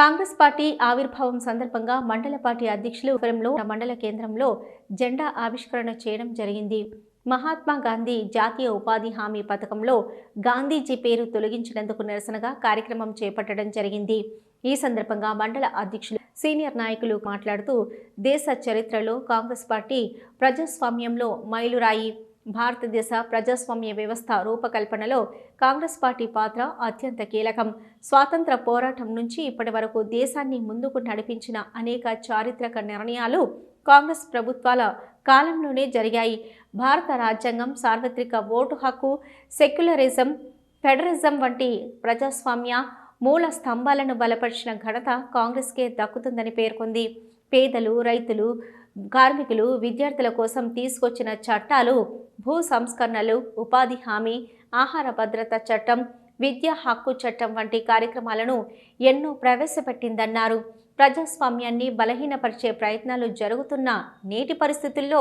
Congress party ఆవిర్భావం సందర్భంగా మండల పార్టీ అధ్యక్షులు పురంలో మండల కేంద్రంలో జెండా ఆవిష్కరణ చేయడం జరిగింది. మహాత్మా గాంధీ జాతీయ ఉపాధి హామీ పథకంలో గాంధీజీ పేరు తొలగించినందుకు నిరసనగా కార్యక్రమం చేపట్టడం జరిగింది. ఈ సందర్భంగా మండల అధ్యక్షులు సీనియర్ నాయకులు మాట్లాడుతూ దేశ చరిత్రలో కాంగ్రెస్ పార్టీ ప్రజాస్వామ్యంలో మైలురాయి. భారతదేశ ప్రజాస్వామ్య వ్యవస్థ రూపకల్పనలో కాంగ్రెస్ పార్టీ పాత్ర అత్యంత కీలకం. స్వాతంత్ర పోరాటం నుంచి ఇప్పటి వరకు దేశాన్ని ముందుకు నడిపించిన అనేక చారిత్రక నిర్ణయాలు కాంగ్రెస్ ప్రభుత్వాల కాలంలోనే జరిగాయి. భారత రాజ్యాంగం సార్వత్రిక ఓటు హక్కు సెక్యులరిజం ఫెడరిజం వంటి ప్రజాస్వామ్య మూల స్తంభాలను బలపరిచిన ఘనత కాంగ్రెస్కే దక్కుతుందని పేర్కొంది. పేదలు రైతులు కార్మికులు విద్యార్థుల కోసం తీసుకొచ్చిన చట్టాలు భూ సంస్కరణలు ఉపాధి హామీ ఆహార భద్రత చట్టం విద్యా హక్కు చట్టం వంటి కార్యక్రమాలను ఎన్నో ప్రవేశపెట్టిందన్నారు. ప్రజాస్వామ్యాన్ని బలహీనపరిచే ప్రయత్నాలు జరుగుతున్న నేటి పరిస్థితుల్లో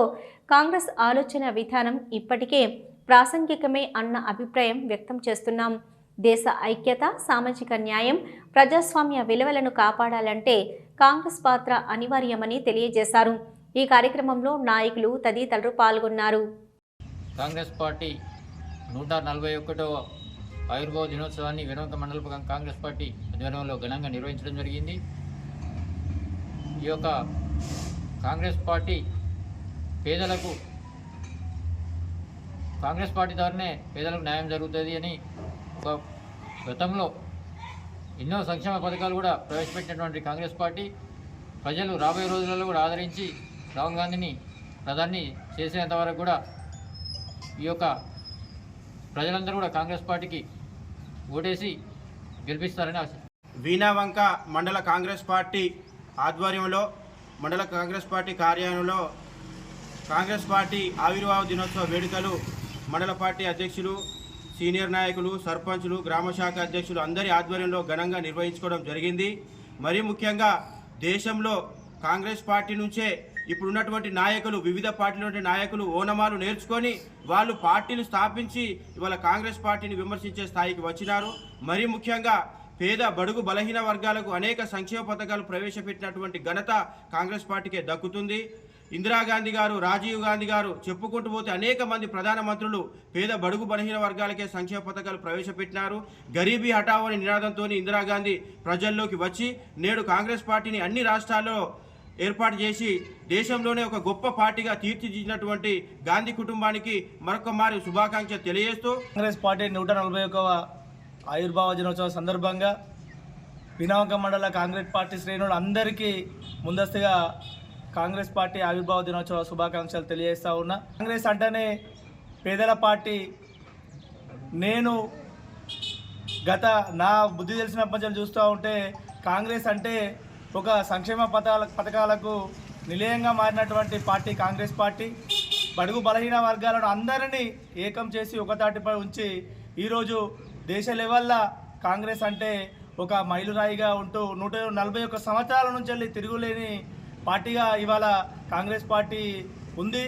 కాంగ్రెస్ ఆలోచన విధానం ఇప్పటికే ప్రాసంగికమే అన్న అభిప్రాయం వ్యక్తం చేస్తున్నాం. దేశ ఐక్యత సామాజిక న్యాయం ప్రజాస్వామ్య విలువలను కాపాడాలంటే కాంగ్రెస్ పాత్ర అనివార్యమని తెలియజేశారు. ఈ కార్యక్రమంలో నాయకులు తదితరులు పాల్గొన్నారు. కాంగ్రెస్ పార్టీ నూట నలభై ఒకటవ ఆయుర్భావ దినోత్సవాన్ని వినోక మండల కాంగ్రెస్ పార్టీ ఆధ్వర్యంలో ఘనంగా నిర్వహించడం జరిగింది. ఈ యొక్క కాంగ్రెస్ పార్టీ పేదలకు కాంగ్రెస్ పార్టీ ద్వారానే పేదలకు న్యాయం జరుగుతుంది అని ఒక గతంలో ఎన్నో సంక్షేమ పథకాలు కూడా ప్రవేశపెట్టినటువంటి కాంగ్రెస్ పార్టీ ప్రజలు రాబోయే రోజులలో కూడా ఆదరించి రాహుల్ గాంధీని ప్రధాని చేసేంత వరకు కూడా ఈ యొక్క ప్రజలందరూ కూడా కాంగ్రెస్ పార్టీకి ఓటేసి గెలిపిస్తారని ఆశ. వీణావంక మండల కాంగ్రెస్ పార్టీ ఆధ్వర్యంలో మండల కాంగ్రెస్ పార్టీ కార్యాలయంలో కాంగ్రెస్ పార్టీ ఆవిర్భావ దినోత్సవ వేడుకలు మండల పార్టీ అధ్యక్షులు సీనియర్ నాయకులు సర్పంచులు గ్రామ శాఖ అధ్యక్షులు అందరి ఆధ్వర్యంలో ఘనంగా నిర్వహించుకోవడం జరిగింది. మరీ ముఖ్యంగా దేశంలో కాంగ్రెస్ పార్టీ నుంచే ఇప్పుడున్నటువంటి నాయకులు వివిధ పార్టీల నాయకులు ఓనమాలు నేర్చుకొని వాళ్ళు పార్టీలు స్థాపించి ఇవాళ కాంగ్రెస్ పార్టీని విమర్శించే స్థాయికి వచ్చినారు. మరీ ముఖ్యంగా పేద బడుగు బలహీన వర్గాలకు అనేక సంక్షేమ పథకాలు ప్రవేశపెట్టినటువంటి ఘనత కాంగ్రెస్ పార్టీకే దక్కుతుంది. ఇందిరాగాంధీ గారు రాజీవ్ గాంధీ గారు చెప్పుకుంటూ పోతే అనేక మంది ప్రధానమంత్రులు పేద బడుగు బలహీన వర్గాలకే సంక్షేమ పథకాలు ప్రవేశపెట్టినారు. గరీబీ హఠావో అనే నినాదంతో ఇందిరాగాంధీ ప్రజల్లోకి వచ్చి నేడు కాంగ్రెస్ పార్టీని అన్ని రాష్ట్రాల్లో ఏర్పాటు చేసి దేశంలోనే ఒక గొప్ప పార్టీగా తీర్చిదిద్దినటువంటి గాంధీ కుటుంబానికి మరొక మారి శుభాకాంక్ష తెలియజేస్తూ కాంగ్రెస్ పార్టీ నూట నలభై ఒకవ ఆయుర్భావ దినోత్సవం సందర్భంగా వినాయక మండల కాంగ్రెస్ పార్టీ శ్రేణులు అందరికీ ముందస్తుగా కాంగ్రెస్ పార్టీ ఆవిర్భావ దినోత్సవ శుభాకాంక్షలు తెలియజేస్తూ ఉన్నా. కాంగ్రెస్ అంటేనే పేదల పార్టీ. నేను గత నా బుద్ధి తెలిసినప్పటి ప్రజలు చూస్తూ ఉంటే కాంగ్రెస్ అంటే ఒక సంక్షేమ పథకాల పథకాలకు నిలయంగా మారినటువంటి పార్టీ కాంగ్రెస్ పార్టీ. బడుగు బలహీన వర్గాలను అందరినీ ఏకం చేసి ఒకతాటిపై ఉంచి ఈరోజు దేశ లెవెల్లో కాంగ్రెస్ అంటే ఒక మైలురాయిగా ఉంటూ నూట నలభై ఒక్క సంవత్సరాల నుంచి వెళ్ళి తిరుగులేని పార్టీగా ఇవాళ కాంగ్రెస్ పార్టీ ఉంది.